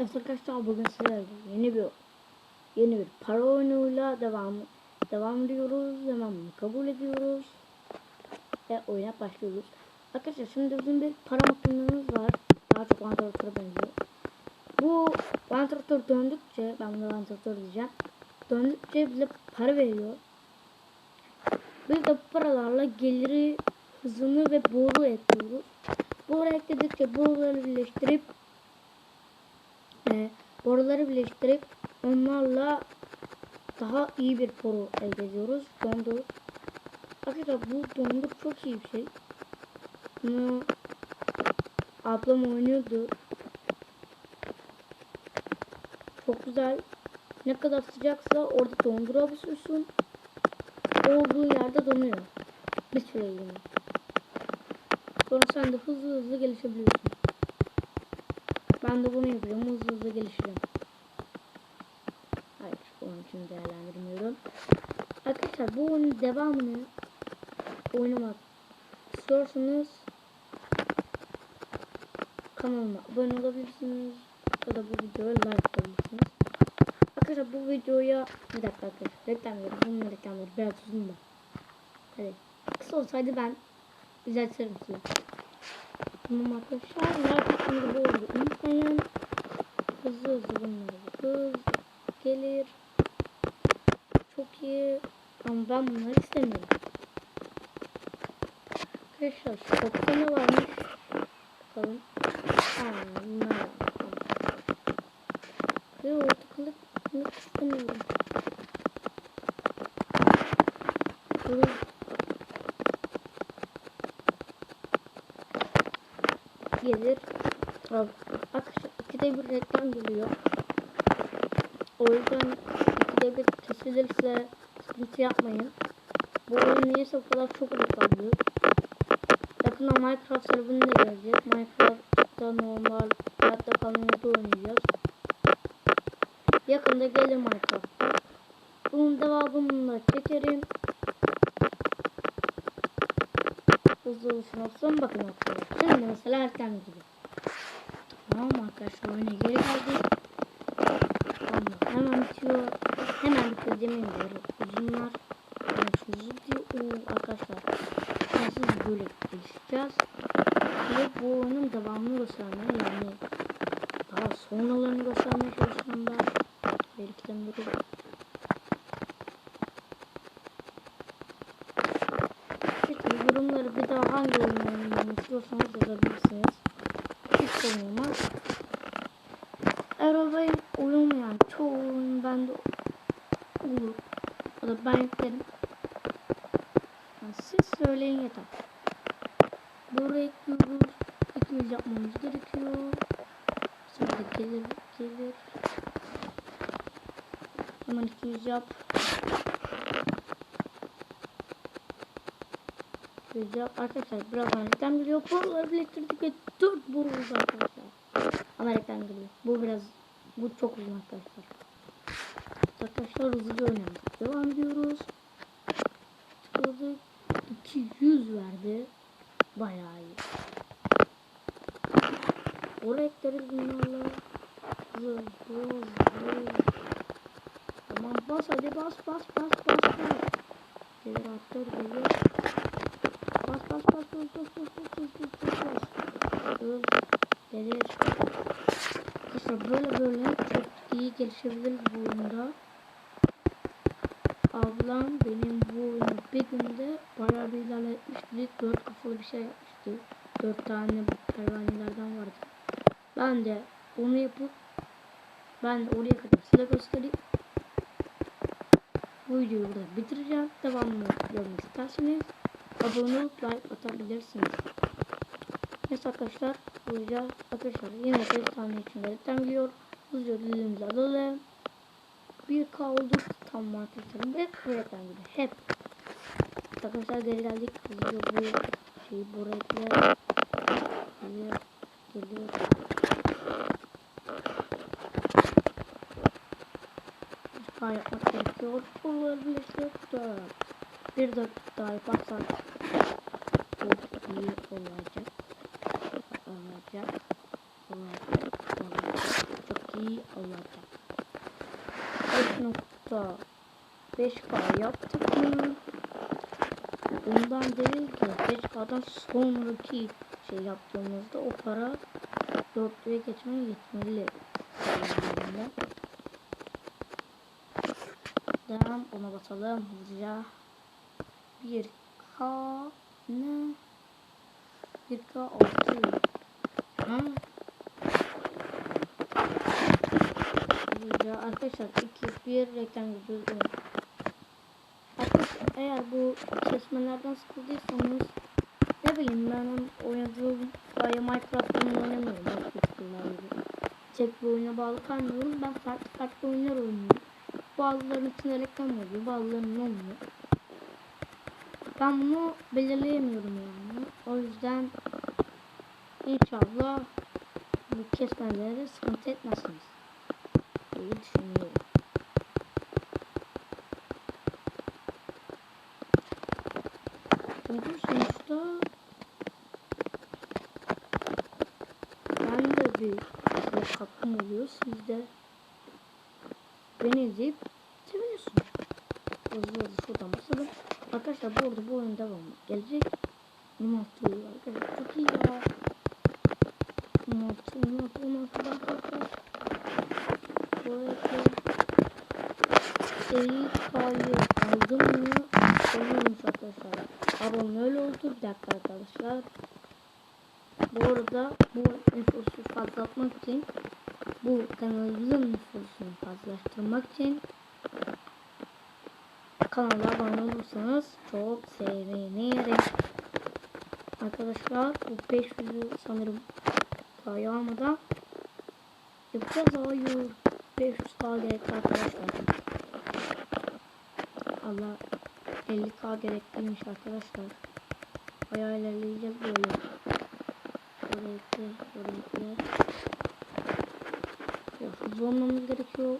Arkadaşlar bugün sizlerle yeni bir yeni bir para oyunuyla devam devam ediyoruz. Hemen kabul ediyoruz. Ve oyuna başlıyoruz. Arkadaşlar şimdi bizim bir para makinemiz var. Daha çok vantilatöre benziyor. Bu vantilatör döndükçe ben bunu vantilatör diyeceğim. Döndükçe bize para veriyor. Biz de bu paralarla geliri hızını ve boru ekliyoruz. Boru ekledikçe boruları birleştirip e, boruları birleştirip onlarla daha iyi bir boru elde ediyoruz. Dondur. Arkadaşlar bu dondur çok iyi bir şey. Bunu ablam oynuyordu. Çok güzel. Ne kadar sıcaksa orada dondura basıyorsun. Olduğu yerde donuyor. Bir süreliğine. Sonra sen de hızlı hızlı gelişebiliyorsun. Ben de bunu yapıyorum. Hızlı gelişirim. Hayır. Onun için değerlendirmiyorum. Arkadaşlar bu oyunun devamını oynamak istiyorsanız kanalıma abone olabilirsiniz. Ya da bu videoya like atabilirsiniz. Arkadaşlar bu videoya bir dakika arkadaşlar reklam verin. Bunun reklamları biraz uzun da. Hadi. Kısa olsaydı ben düzeltirim size. Tamam arkadaşlar. Like atmayı bu arada unutmayın. Hızlı hızlı bunları hız gelir. Çok iyi. Ama ben bunları istemiyorum. Arkadaşlar stokta ne varmış? Bakalım. Aa, bunlar var. Tamam. Ve ortalık kılık istemiyorum. Dur. Gelir. Al. Arkadaşlar ikide bir reklam geliyor. O yüzden ikide bir kesilirse sıkıntı yapmayın. Bu oyun niyeyse bu kadar çok reklamlı. Yakında Minecraft serverine de gelecek. Minecraft'ta normal hayatta kalmayı oynayacağız. Yakında gelir Minecraft'ta. Bunun devamını da çekerim. Hızlı olsun olsun bakın arkadaşlar. Şimdi mesela erken gibi. Tamam arkadaşlar oyuna geri geldik. Tamam hemen bitiyor. Hemen bitiyor demeyin böyle uzunlar. Hızlı diyor. Arkadaşlar. Nasıl böyle gelişeceğiz. Ve bu oyunun devamını göstermeye yani daha sonralarını göstermeye çalışıyorum ben. Belki de. İşte yorumları bir daha hangi oyunu oynamamı istiyorsanız yazabilirsiniz. Bende olur. O da ben yüklerim. Yani siz söyleyin yeter. Buraya ekliyoruz. 200 yapmamız gerekiyor. Sonra gelir gelir. Hemen 200 yap. 200 yap. Arkadaşlar birazdan reklam geliyor. Boruları birleştirdik ve 4 boru oldu arkadaşlar. Ama reklam geliyor. Bu biraz bu çok uzun arkadaşlar. Arkadaşlar hızlıca oynadık. Devam ediyoruz. Tıkladık. 200 verdi. Bayağı iyi. Oraya ekleriz bunlarla. Hızlı hızlı. Tamam bas hadi bas bas bas bas bas. Gelir attır gelir. Bas bas bas bas bas bas bas bas bas bas. Hız gelir. Arkadaşlar böyle böyle çok iyi gelişebiliriz bu oyunda. Ablam benim bu oyunu bir günde bayağı bir ilerletmişti. Dört kafalı bir şey yapmıştı. Dört tane pervanelerden vardı. Ben de onu yapıp ben oraya kadar size göstereyim. Bu videoyu burada bitireceğim. Devamını görmek isterseniz abone olup like atabilirsiniz. Neyse arkadaşlar bu video arkadaşlar yine bir tane için reklam geliyor. Hızlıca dilimizi alalım. Bir kaldık tam marketlerim ve reklam gibi hep. Arkadaşlar geri geldik. Hızlıca bu şeyi buraya. Geliyor. Geliyor. Daha yapmak gerekiyor. De bir dakika daha yaparsak çok iyi olacak. Olacak. Olacak. Olacak. Çok iyi Allah'tan. 5.5K yaptık mı? Bundan değil de 5K'dan sonraki şey yaptığımızda o para 4'lüğe geçmeye yetmeli. Devam ona basalım hızlıca. 1K ne? 1K 6 Ha? Hızlıca arkadaşlar 2 bir reklam gidiyoruz. Arkadaşlar eğer bu kesmelerden sıkıldıysanız ne bileyim ben oynadığım Fire Minecraft oyunu oynamıyorum. Tek bir oyuna bağlı kalmıyorum. Ben farklı farklı oyunlar oynuyorum. Bazılarının içinde reklam oluyor, bazılarının olmuyor. Ben bunu belirleyemiyorum yani. O yüzden inşallah bu kesmelere sıkıntı etmezsiniz. Diye düşünüyorum. Çünkü sonuçta ben de bir katkım oluyor. Siz de beni izleyip seviniyorsunuz. Hızlı hızlı şuradan basalım. Arkadaşlar bu arada bu oyun devamı gelecek. Numartı arkadaşlar çok iyi ya. Numartı numartı numartı arkadaşlar. Bu arada seri kayı aldım mı? Oluyormuş arkadaşlar. Abone öyle oldu. Bir dakika arkadaşlar. Bu arada bu nüfusu fazlatmak için bu kanalımızın nüfusunu fazlaştırmak için kanala abone olursanız çok sevinirim. Arkadaşlar bu 500'ü sanırım daha almadan yapacağız. Hayır. 500 daha gerek arkadaşlar. Allah 50k gerekliymiş arkadaşlar. Bayağı ilerleyeceğiz böyle. Böyle ekle, böyle ekle. Ya hızlı olmamız gerekiyor.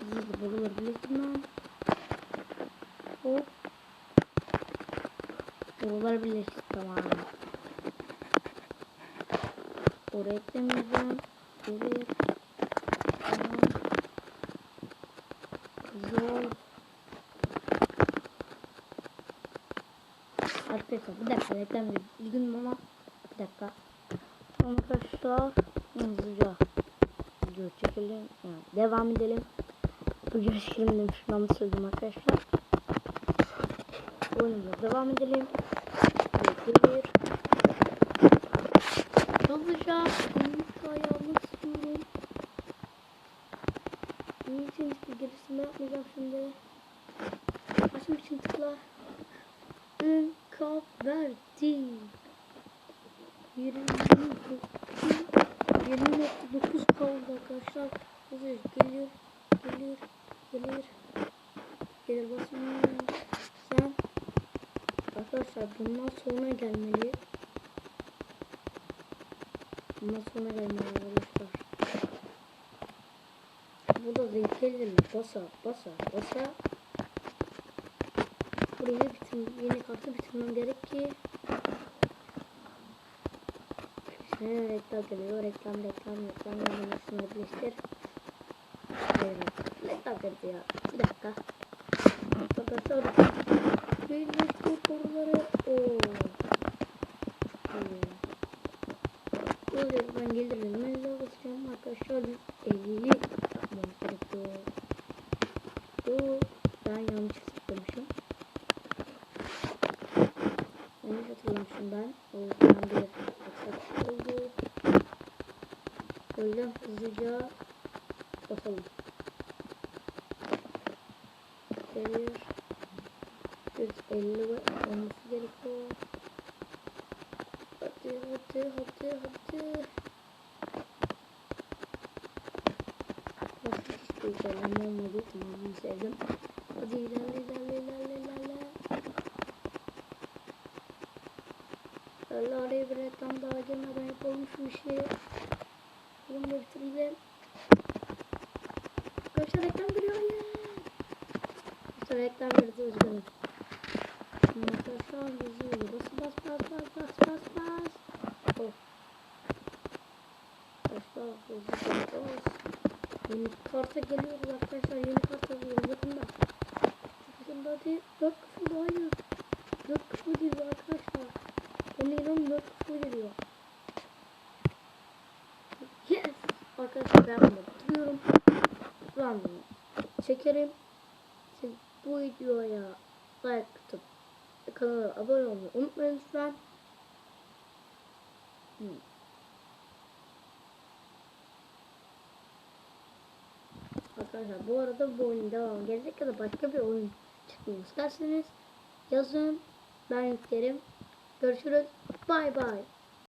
Hızlı buraları birleştirmem. Hop. Buralar birleşti tamam. Oraya eklemeyeceğim. Buraya. Tamam. Zor. Arkadaşlar bir dakika reklam üzgünüm ama bir dakika. Arkadaşlar hızlıca video çekelim. Yani devam edelim. Bugün şirin demiş. Ben de söyledim arkadaşlar. Oyunumuza devam edelim. Bir. Hızlıca hikaye almak istiyorum. Niçin hiçbir gerisini yapmayacağım şimdi. Açmak için tıkla. Ün kap verdi. 20.9 kaldı arkadaşlar. Hazır geliyor. Gelir. Gelir. Gelir basın. Sen. Arkadaşlar bundan sonra gelmeli. Bundan sonra gelmeli arkadaşlar. Burada zeytinli basa basa basa. Burayı bitir, yeni kartı bitirmem gerek ki Hemen reklam geliyor. Reklam, reklam, reklam. Şunu birleştir. Reklam geldi ya. Bir dakika. Arkadaşlar. Birleştir koruları. Oo. Böyle ben gelirim. Ben de basacağım arkadaşlar. 50 yapmam gerekiyor. Bu hatırlamışım ben. O yüzden bir aksaklık oldu. O yüzden hızlıca basalım. Gelir. 150 olması gerekiyor. Hadi hadi hadi hadi. Nasıl hiçbir ilerleme olmadı. Tamam sevdim. Hadi ilerle Öyle oraya bir reklam daha gelmeden yapalım şu işi. Bunu da bitirelim. Arkadaşlar reklam geliyor ya. Arkadaşlar reklam üzgünüm. Arkadaşlar hızlı hızlı bas bas bas bas bas bas bas. Oh. Daha hızlı yapacağız. Yeni karta geliyoruz arkadaşlar. Yeni karta geliyoruz. Bakın da. Bakın hadi. 4 kısmı hayır. 4 kısmı geliyor arkadaşlar. 4 kısmı geliyor. Yes. Arkadaşlar ben bunu. Ben bunu çekerim. Siz bu videoya like atıp kanala abone olmayı unutmayın lütfen. Hmm. Arkadaşlar bu arada bu oyunun devamı gelecek ya da başka bir oyun çıkmamı isterseniz yazın. Ben yüklerim. Görüşürüz. Bay bay.